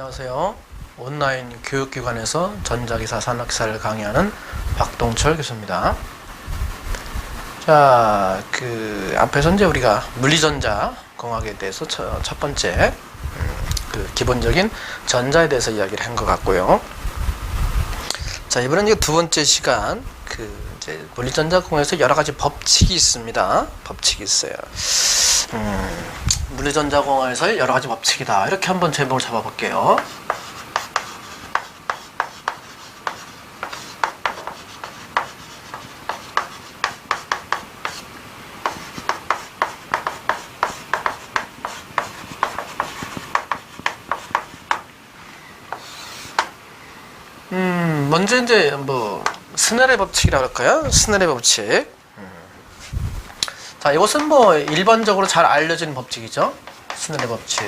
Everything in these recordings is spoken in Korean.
안녕하세요. 온라인 교육기관에서 전자기사 산학사를 강의하는 박동철 교수입니다. 자, 그 앞에서 이제 우리가 물리전자 공학에 대해서 첫, 첫 번째 음, 그 기본적인 전자에 대해서 이야기를 한 것 같고요. 자, 이번엔 이제 두 번째 시간 그 이제 물리전자 공학에서 여러 가지 법칙이 있습니다. 법칙이 있어요. 음, 물리전자공학에서의 여러 가지 법칙이다. 이렇게 한번 제목을 잡아볼게요. 음, 먼저 이제 뭐 스넬의 법칙이라고 할까요? 스넬의 법칙. 음. 자, 이것은 뭐 일반적으로 잘 알려진 법칙이죠. 스넬의 법칙.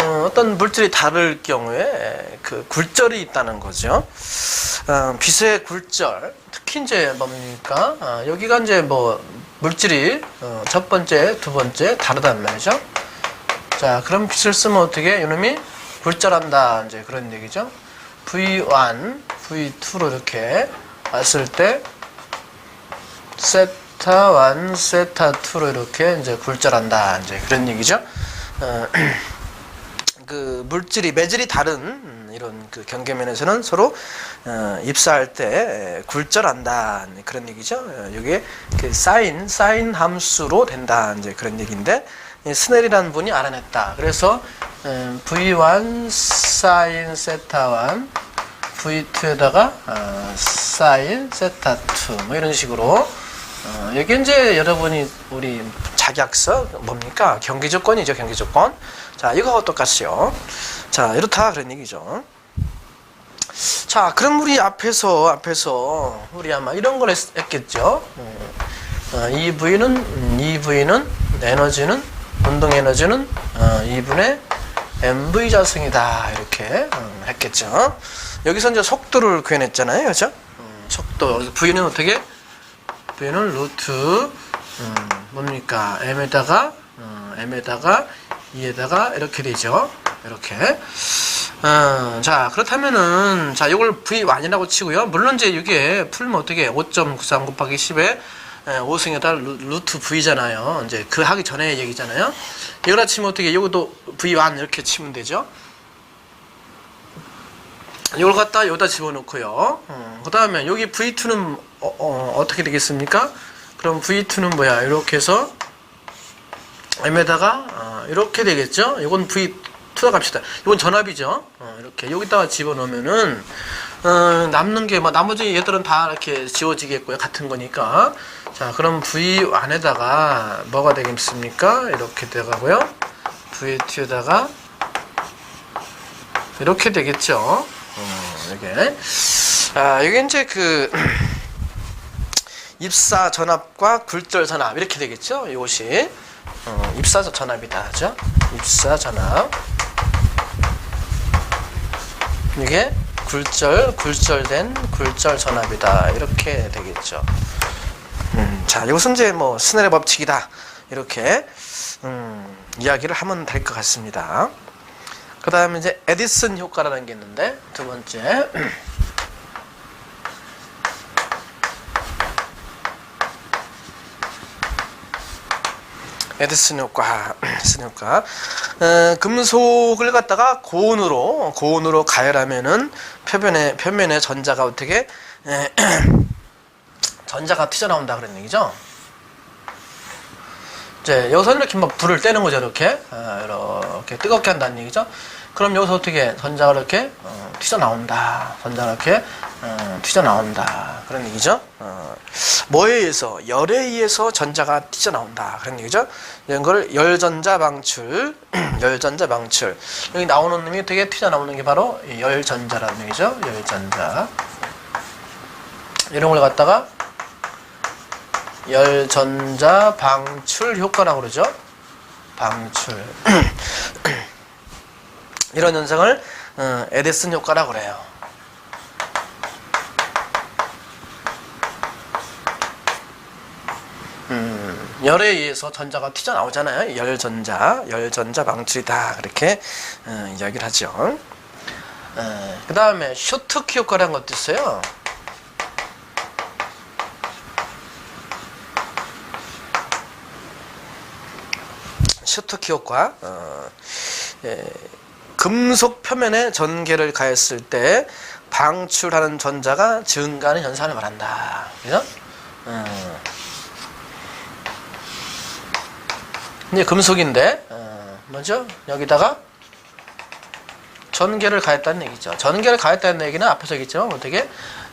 어, 어떤 물질이 다를 경우에 그 굴절이 있다는 거죠. 어, 빛의 굴절, 특히 이제 뭡니까? 아, 여기가 이제 뭐 물질이 어, 첫 번째, 두 번째 다르단 말이죠. 자, 그럼 빛을 쓰면 어떻게? 이놈이 굴절한다. 이제 그런 얘기죠. V1, V2로 이렇게 왔을 때 세타 1, 세타 2로 이렇게 이제 굴절한다. 이제 그런 얘기죠. 어, 그 물질이 매질이 다른 음, 이런 그 경계면에서는 서로 어, 입사할 때 에, 굴절한다 그런 얘기죠. 어, 이게 그 사인 사인 함수로 된다 이제 그런 얘기인데 이 스넬이라는 분이 알아냈다. 그래서 음, v1 사인 세타 1 v2에다가 어, 사인 세타 2뭐 이런 식으로 어, 여기 이제 여러분이 우리 자격서 뭡니까? 경기 조건이죠 경기 조건. 자 이거하고 똑같이요 자 이렇다 그런 얘기죠. 자 그럼 우리 앞에서 앞에서 우리 아마 이런 걸 했, 했겠죠? 음, 어, EV는 음, EV는 에너지는 운동 에너지는 어, 2분의 mv 자승이다. 이렇게 음, 했겠죠? 여기서 이제 속도를 구해냈잖아요 그렇죠? 음, 속도. 여기서 v는 어떻게 v는 루트 음, 뭡니까? M에다가 어, m에다가 2에다가 이렇게 되죠. 이렇게. 어, 자 그렇다면은 자 이걸 v1이라고 치고요. 물론 이제 이게 풀면 어떻게 5.93 곱하기 10에 5승에다 루트 v잖아요. 이제 그 하기 전에 얘기잖아요. 이거라 치면 어떻게 이것도 v1 이렇게 치면 되죠 이걸 갖다 여기다 집어넣고요. 어, 그 다음에 여기 v2는 어, 떻게 되겠습니까? 그럼 v2는 뭐야? 이렇게 해서 m에다가 어, 이렇게 되겠죠? 이건 v2다 갑시다. 이건 전압이죠? 어, 이렇게 여기다가 집어넣으면은 어, 남는 게 뭐 나머지 얘들은 다 이렇게 지워지겠고요 같은 거니까. 자 그럼 v 안에다가 뭐가 되겠습니까? 이렇게 돼가고요. V2에다가 이렇게 되겠죠 어, 이게. 아 이게 이제 그 입사 전압과 굴절 전압 이렇게 되겠죠? 이것이. 어, 입사 전압이다. 하죠? 입사 전압. 이게 굴절 굴절된 굴절 전압이다. 이렇게 되겠죠. 음, 자 이것은 이제 뭐 스넬의 법칙이다. 이렇게 음, 이야기를 하면 될 것 같습니다 그 다음에 이제 에디슨 효과라는 게 있는데 두 번째 에디슨 효과, 에디슨 효과. 어, 금속을 갖다가 고온으로 고온으로 가열하면은 표면에 표면에 전자가 어떻게 에, 전자가 튀어나온다 그런 얘기죠. 이제 여기서 이렇게 막 불을 떼는 거죠, 이렇게? 어, 이렇게 뜨겁게 한다는 얘기죠. 그럼 여기서 어떻게 전자가 이렇게 어, 튀어 나온다, 전자가 이렇게 어, 튀어 나온다. 그런 얘기죠. 어, 뭐에 의해서? 열에 의해서 전자가 튀어 나온다. 그런 얘기죠. 이런 걸 열전자 방출, 열전자 방출. 여기 나오는 놈이 되게 튀어 나오는 게 바로 이 열전자라는 얘기죠. 열전자. 이런 걸 갖다가 열 전자 방출 효과라고 그러죠. 방출. 이런 현상을 어, 에디슨 효과라고 그래요. 음, 열에 의해서 전자가 튀어나오잖아요. 열 전자, 열 전자 방출이다. 그렇게 어, 이야기를 하죠. 그 다음에 쇼트키 효과라는 것도 있어요. 쇼트키 효과. 어, 예, 금속 표면에 전개를 가했을 때 방출하는 전자가 증가하는 현상을 말한다. 그죠? 어. 이제 금속인데 어, 뭐죠? 여기다가 전개를 가했다는 얘기죠. 전개를 가했다는 얘기는 앞에서 얘기했지만 어떻게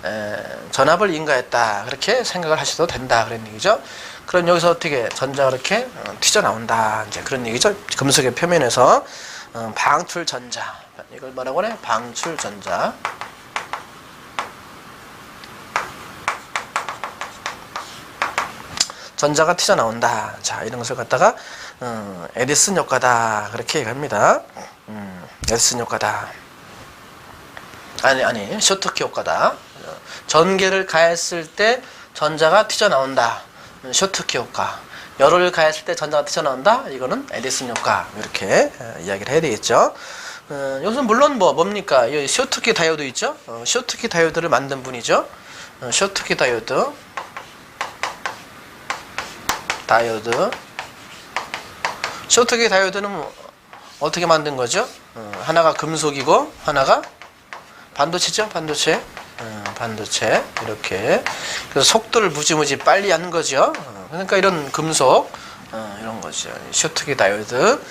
에, 전압을 인가했다 그렇게 생각을 하셔도 된다 그런 얘기죠. 그럼 여기서 어떻게 전자가 이렇게 어, 튀져 나온다 이제 그런 얘기죠. 금속의 표면에서 어, 방출 전자 이걸 뭐라고 해? 방출 전자. 전자가 튀져 나온다. 자 이런 것을 갖다가 어, 에디슨 효과다 그렇게 얘기합니다. 음, 에디슨 효과다. 아니 아니 쇼트키 효과다. 어, 전개를 가했을 때 전자가 튀져 나온다. 음, 쇼트키 효과. 열을 가했을 때 전자가 튀져 나온다. 이거는 에디슨 효과 이렇게 어, 이야기를 해야 되겠죠. 어, 여기서 물론 뭐 뭡니까? 이 쇼트키 다이오드 있죠? 어, 쇼트키 다이오드를 만든 분이죠. 어, 쇼트키 다이오드. 다이오드. 쇼트키 다이오드는 뭐 어떻게 만든 거죠? 어, 하나가 금속이고 하나가 반도체죠, 반도체. 어, 반도체 이렇게 그래서 속도를 무지무지 빨리 하는 거죠. 어, 그러니까 이런 금속 어, 이런 거죠. 쇼트키 다이오드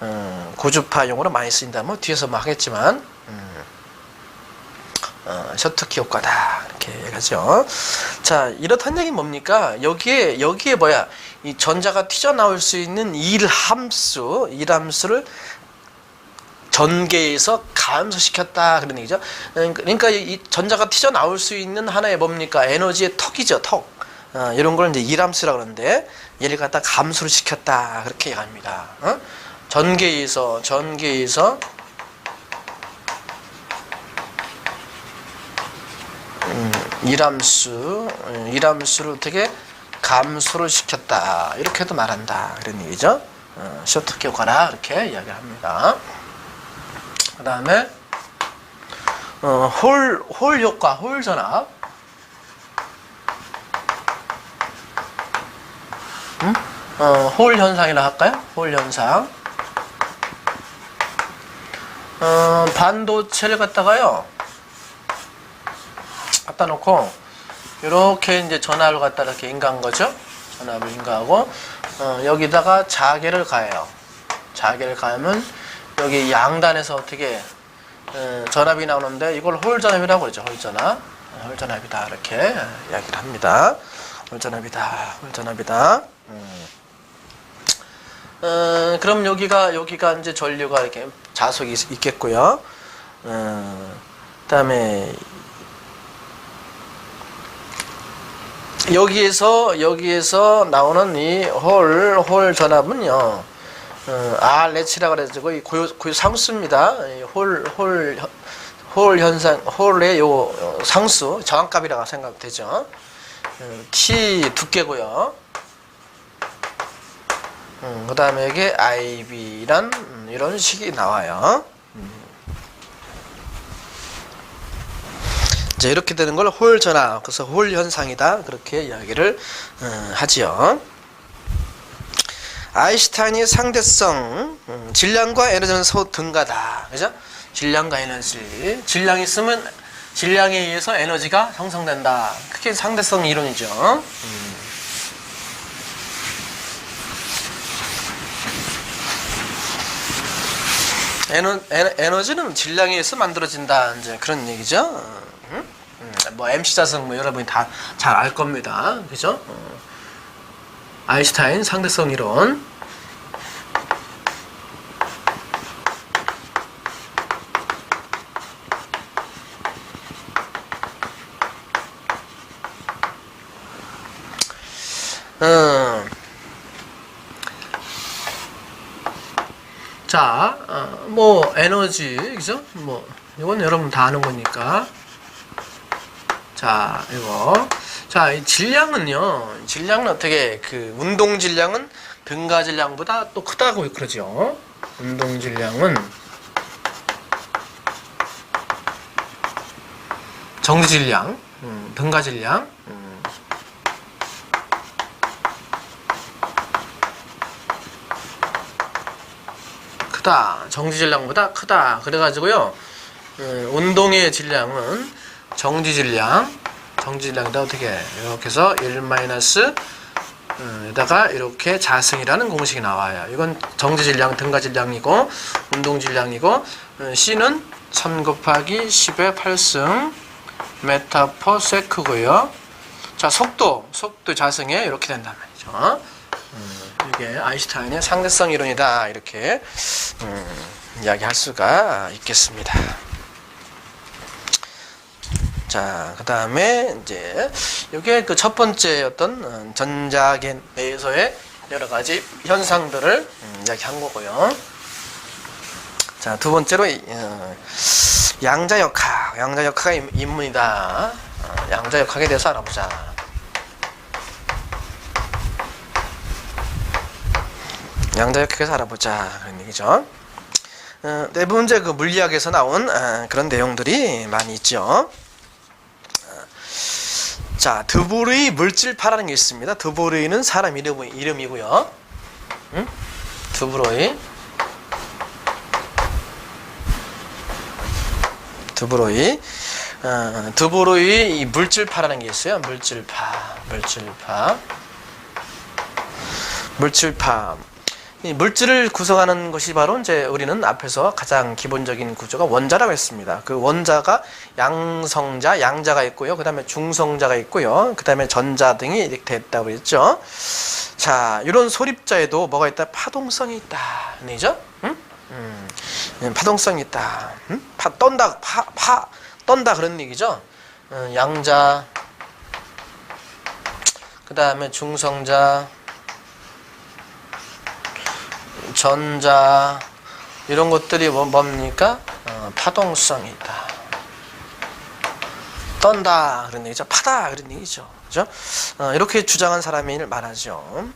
어, 고주파용으로 많이 쓰인다. 뭐 뒤에서 뭐 하겠지만 음, 어, 쇼트키 효과다 이렇게 얘기하죠. 자 이렇다는 얘기 뭡니까? 여기에 여기에 뭐야? 이 전자가 튀져 나올 수 있는 일 함수, 일 함수를 전개해서 감소시켰다 그런 얘기죠. 그러니까 이 전자가 튀져 나올 수 있는 하나의 뭡니까? 에너지의 턱이죠, 턱. 어, 이런 걸 이제 일함수라 그러는데 얘를 갖다 감소를 시켰다 그렇게 얘기합니다. 어? 전개해서 전개해서 음, 일함수, 음, 일함수를 어떻게 감소를 시켰다 이렇게도 말한다 그런 얘기죠. 어, 쇼트키 효과라 이렇게 이야기를 합니다. 그 다음에 어, 홀, 홀 효과, 홀 전압. 음? 어, 홀 현상이라 할까요? 홀 현상. 어, 반도체를 갖다가요. 갖다 놓고 이렇게 이제 전압을 갖다 이렇게 인가한 거죠. 전압을 인가하고 어, 여기다가 자개를 가해요. 자개를 가하면 여기 양단에서 어떻게 어, 전압이 나오는데 이걸 홀 전압이라고 그러죠. 홀 전압. 어, 홀 전압이다 이렇게 이야기를 합니다. 홀 전압이다. 홀 전압이다. 음. 어, 그럼 여기가 여기가 이제 전류가 이렇게 자석이 있- 있겠고요. 어, 그다음에 여기에서 여기에서 나오는 이 홀 홀 전압은요. 어, R 레치라 그래가지고 이 고유 고유 상수입니다. 홀 홀 홀 현상 홀의 요 어, 상수 정확값이라고 생각되죠. 음, T 두께고요. 음, 그 다음에 이게 IB란 음, 이런 식이 나와요. 음. 이제 이렇게 되는 걸 홀 전압, 그래서 홀 현상이다 그렇게 이야기를 음, 하지요. 아인슈타인이 상대성, 음, 질량과 에너지는 등가다. 그죠? 질량과 에너지. 질량이 있으면 질량에 의해서 에너지가 형성된다. 그게 상대성 이론이죠. 음. 에너, 에너, 에너지는 질량에 의해서 만들어진다. 이제 그런 얘기죠. 어, 음? 음, 뭐 MC 자성 뭐 여러분이 다 잘 알 겁니다. 그죠? 어. 아인슈타인 상대성 이론. 음. 자, 어, 뭐 에너지, 그죠? 뭐 이건 여러분 다 아는 거니까. 자, 이거 자, 이 질량은요. 질량은 어떻게 그 운동 질량은 등가 질량보다 또 크다고 그러죠. 운동 질량은 정지 질량, 음, 등가 질량. 음. 크다. 정지 질량보다 크다. 그래가지고요. 음, 운동의 질량은 정지 질량, 정지 질량이다 어떻게 이렇게 해서 1 마이너스 음, 에다가 이렇게 자승이라는 공식이 나와요. 이건 정지 질량, 등가 질량이고 운동 질량이고 음, C는 1000 곱하기 10의 8승 메타 퍼 세크고요. 자 속도, 속도 자승에 이렇게 된단 말이죠. 음, 이게 아인슈타인의 상대성 이론이다 이렇게 음, 이야기할 수가 있겠습니다. 자, 그 다음에 이제 이게 그 첫 번째 어떤 어, 전자계 내에서의 여러 가지 현상들을 음, 이야기한 거고요. 자, 두 번째로 이, 어, 양자역학, 양자역학의 임- 입문이다. 어, 양자역학에 대해서 알아보자. 양자역학에서 알아보자 그런 얘기죠. 어, 대부분 이제 그 물리학에서 나온 어, 그런 내용들이 많이 있죠. 자, 드보르이 물질파라는 게 있습니다. 드보르이는 사람 이름, 이름이고요. 응? 드보르이. 드보르이. 어, 드보르이 이 물질파라는 게 있어요. 물질파. 물질파. 물질파. 이 물질을 구성하는 것이 바로 이제 우리는 앞에서 가장 기본적인 구조가 원자라고 했습니다. 그 원자가 양성자, 양자가 있고요. 그 다음에 중성자가 있고요. 그 다음에 전자 등이 이렇게 됐다고 했죠. 자, 이런 소립자에도 뭐가 있다? 파동성이 있다. 아니죠? 응? 음, 음, 파동성이 있다. 응? 파, 떤다, 파, 파, 떤다 그런 얘기죠. 음, 양자, 그 다음에 중성자, 전자 이런 것들이 뭐, 뭡니까? 어, 파동성이다. 떤다 그런 얘기죠. 파다 그런 얘기죠. 그죠? 어, 이렇게 주장한 사람이 많아죠.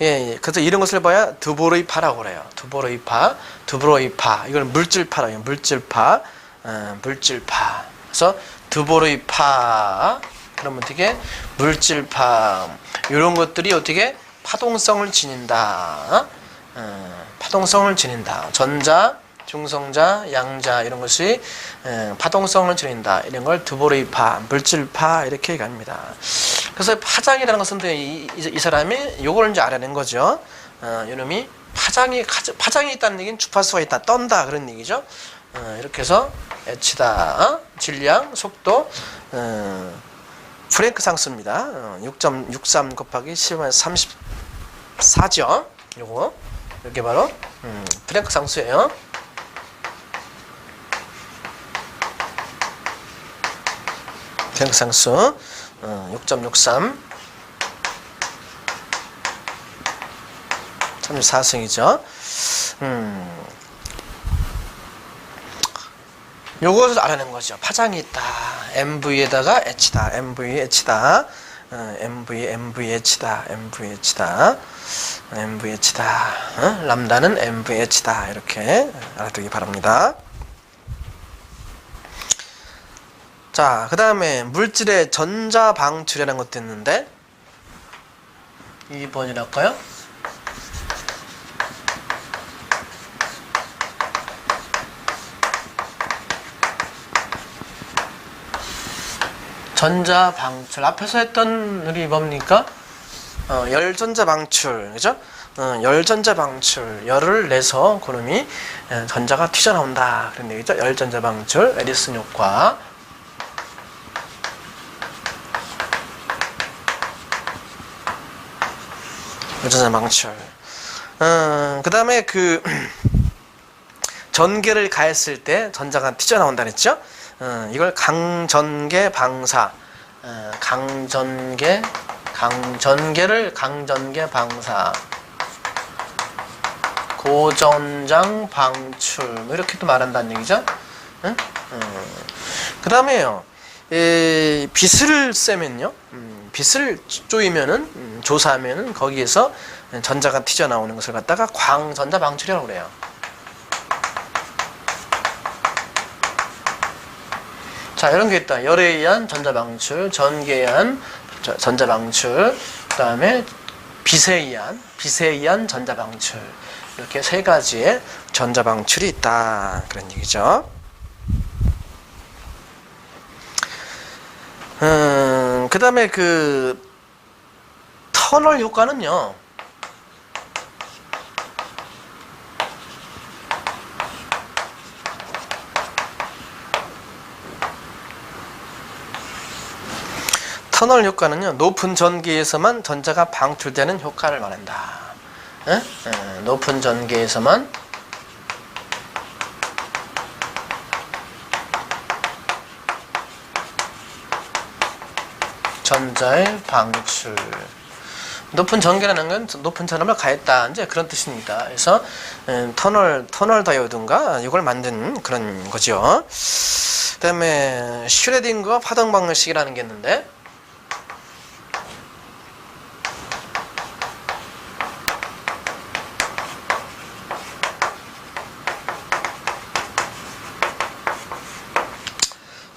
예, 예. 그래서 이런 것을 봐야 드보르이파라고 그래요. 드보르이파, 드보르이파. 이걸 물질파라고 해요. 물질파, 어, 물질파. 그래서 드보르이파. 그러면 어떻게 물질파 이런 것들이 어떻게 파동성을 지닌다. 어, 파동성을 지닌다. 전자, 중성자, 양자 이런 것이 어, 파동성을 지닌다. 이런 걸 드보르이파, 물질파 이렇게 얘기합니다. 그래서 파장이라는 것은 이, 이, 이 사람이 요걸 이제 알아낸 거죠. 어, 이놈이 파장이 파장이 있다는 얘기는 주파수가 있다, 떤다 그런 얘기죠. 어, 이렇게 해서 H다, 어? 질량, 속도, 어, 프랭크 상수입니다. 어, 6.63 곱하기 10만 34죠. 요거 이게 바로 음, 프랭크 상수예요. 프랭크 상수 어, 6.63 34승이죠. 음. 요것을 알아낸 거죠. 파장이 있다. MV에다가 H다. MV, H다. 어, MV, MV, H다. MV, H다. MV, H다. 어? 람다는 MV, H다. 이렇게 알아두기 바랍니다. 자, 그 다음에 물질의 전자 방출이라는 것도 있는데 2번이랄까요? 전자 방출 앞에서 했던 우리 뭡니까? 어, 열전자 방출 그죠? 어, 열전자 방출 열을 내서 그놈이 에, 전자가 튀어나온다 그런 얘기죠. 열전자 방출 에디슨 효과 열전자 방출 어, 그 다음에 그 전개를 가했을 때 전자가 튀어나온다 그랬죠? 어, 이걸 강전개 방사 어, 강전개 강전개를 강전개 방사 고전장 방출 뭐 이렇게도 말한다는 얘기죠. 응? 그 다음에요. 이 빛을 쐬면요. 음, 빛을 쪼이면은 음, 조사하면은 거기에서 전자가 튀져 나오는 것을 갖다가 광전자 방출이라고 그래요. 자 이런 게 있다. 열에 의한 전자 방출, 전기에 의한 저- 전자 방출, 그 다음에 빛에 의한 빛에 의한 전자 방출 이렇게 세 가지의 전자 방출이 있다 그런 얘기죠. 음, 그 다음에 그 터널 효과는요. 터널 효과는요 높은 전기에서만 전자가 방출되는 효과를 말한다. 에? 에, 높은 전기에서만 전자의 방출. 높은 전기라는 건 높은 전압을 가했다. 이제 그런 뜻입니다. 그래서 에, 터널 터널 다이오드인가 이걸 만든 그런 거죠. 그다음에 슈레딩거 파동 방식이라는 게 있는데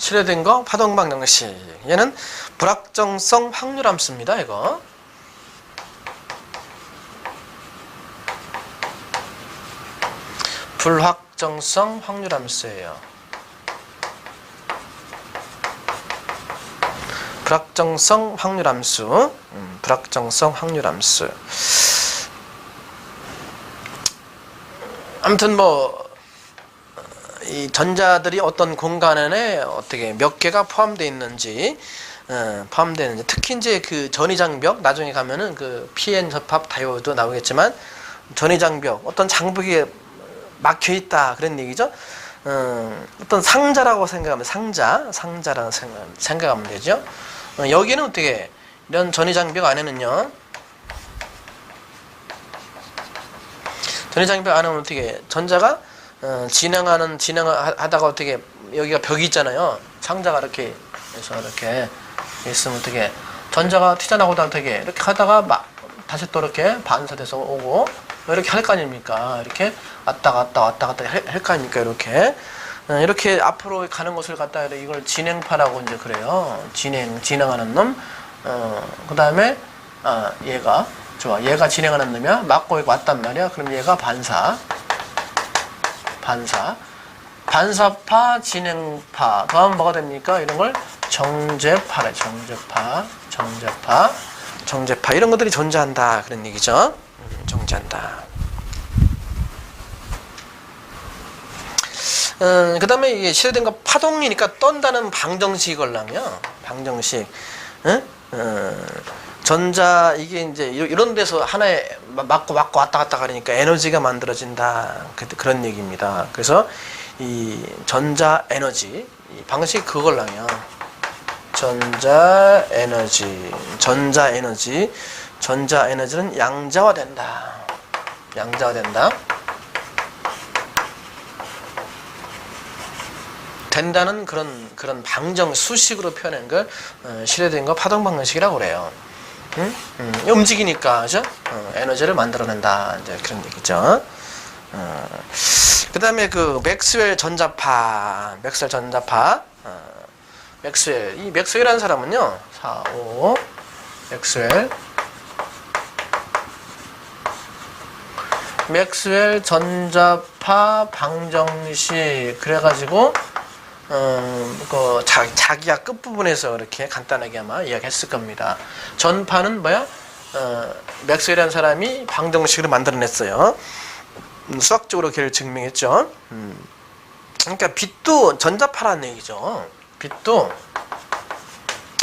슈레딩거 파동 방정식. 얘는 불확정성 확률 함수입니다 이거. 불확정성 확률 함수예요. 불확정성 확률 함수. 음, 불확정성 확률 함수. 아무튼 뭐 이 전자들이 어떤 공간 안에 어떻게 몇 개가 포함되어 있는지 어, 포함되어 있는지 특히 이제 그 전위장벽 나중에 가면은 그 PN 접합 다이오드 나오겠지만 전위장벽 어떤 장벽에 막혀 있다 그런 얘기죠. 어, 어떤 상자라고 생각하면 상자 상자라고 생각, 생각하면 되죠. 어, 여기는 어떻게 이런 전위장벽 안에는요. 전위장벽 안에는 어떻게 전자가 어, 진행하는 진행하다가 어떻게 여기가 벽이 있잖아요. 상자가 이렇게 해서 이렇게 있으면 어떻게 전자가 튀어나오다 어떻게 이렇게 하다가 막 다시 또 이렇게 반사돼서 오고 이렇게 할 거 아닙니까? 이렇게 왔다 갔다 왔다 갔다 할 거 아닙니까? 이렇게 어, 이렇게 앞으로 가는 것을 갖다 이걸 진행파라고 이제 그래요. 진행 진행하는 놈. 어, 그다음에 아, 얘가 좋아. 얘가 진행하는 놈이야. 맞고 왔단 말이야. 그럼 얘가 반사. 반사, 반사파, 진행파, 더하면 뭐가 됩니까? 이런 걸 정제파래, 정제파, 정제파, 정제파 이런 것들이 존재한다 그런 얘기죠. 음, 존재한다. 음, 그 다음에 이게 실어된 거 파동이니까 떤다는 방정식이 걸라며 방정식. 응? 어, 전자 이게 이제 이- 이런 데서 하나에 마- 맞고 맞고 왔다 갔다 가니까 에너지가 만들어진다 그, 그런 얘기입니다. 그래서 이 전자 에너지 이 방식 그걸라며 전자 에너지 전자 에너지 전자 에너지는 양자화 된다. 양자화 된다. 된다는 그런 그런 방정 수식으로 표현한 걸 어, 실외된 거 파동 방정식이라고 그래요. 음? 음, 움직이니까 그죠? 어, 에너지를 만들어낸다. 이제 그런 얘기죠. 어, 그다음에 그 맥스웰 전자파, 맥스웰 전자파, 어, 맥스웰 이 맥스웰이라는 사람은요, 4, 5, 맥스웰, 맥스웰 전자파 방정식. 그래가지고 어, 그 자, 자기야 끝부분에서 이렇게 간단하게 아마 이야기했을 겁니다. 전파는 뭐야? 어, 맥스웰이라는 사람이 방정식으로 만들어냈어요. 음, 수학적으로 걔를 증명했죠. 음. 그러니까 빛도 전자파라는 얘기죠. 빛도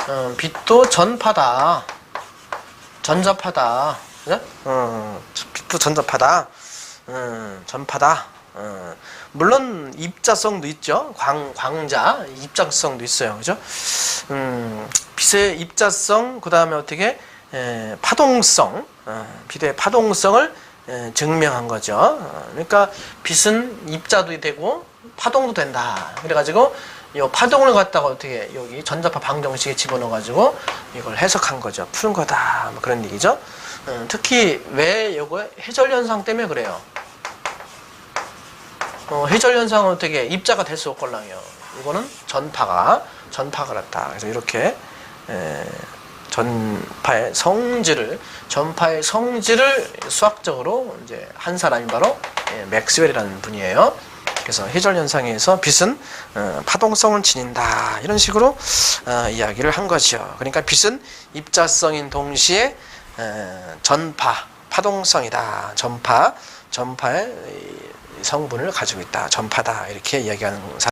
어, 빛도 전파다. 전자파다. 그죠? 어, 빛도 전자파다. 음, 전파다. 어, 물론 입자성도 있죠. 광, 광자 입자성도 있어요. 그죠? 음, 빛의 입자성 그 다음에 어떻게 에, 파동성 어, 빛의 파동성을 에, 증명한 거죠. 어, 그러니까 빛은 입자도 되고 파동도 된다. 그래가지고 이 파동을 갖다가 어떻게 여기 전자파 방정식에 집어넣어가지고 이걸 해석한 거죠. 푸는 거다. 뭐 그런 얘기죠. 음, 특히 왜 이거 해절 현상 때문에 그래요. 어, 해절 현상은 어떻게 입자가 될수 없걸랑요. 이거는 전파가 전파가 같다. 그래서 이렇게 에, 전파의 성질을 전파의 성질을 수학적으로 이제 한 사람이 바로 예, 맥스웰이라는 분이에요. 그래서 해절 현상에서 빛은 어, 파동성을 지닌다 이런 식으로 어, 이야기를 한 거죠. 그러니까 빛은 입자성인 동시에 에, 전파 파동성이다. 전파 전파의 이 성분을 가지고 있다. 전파다 이렇게 이야기하는 사.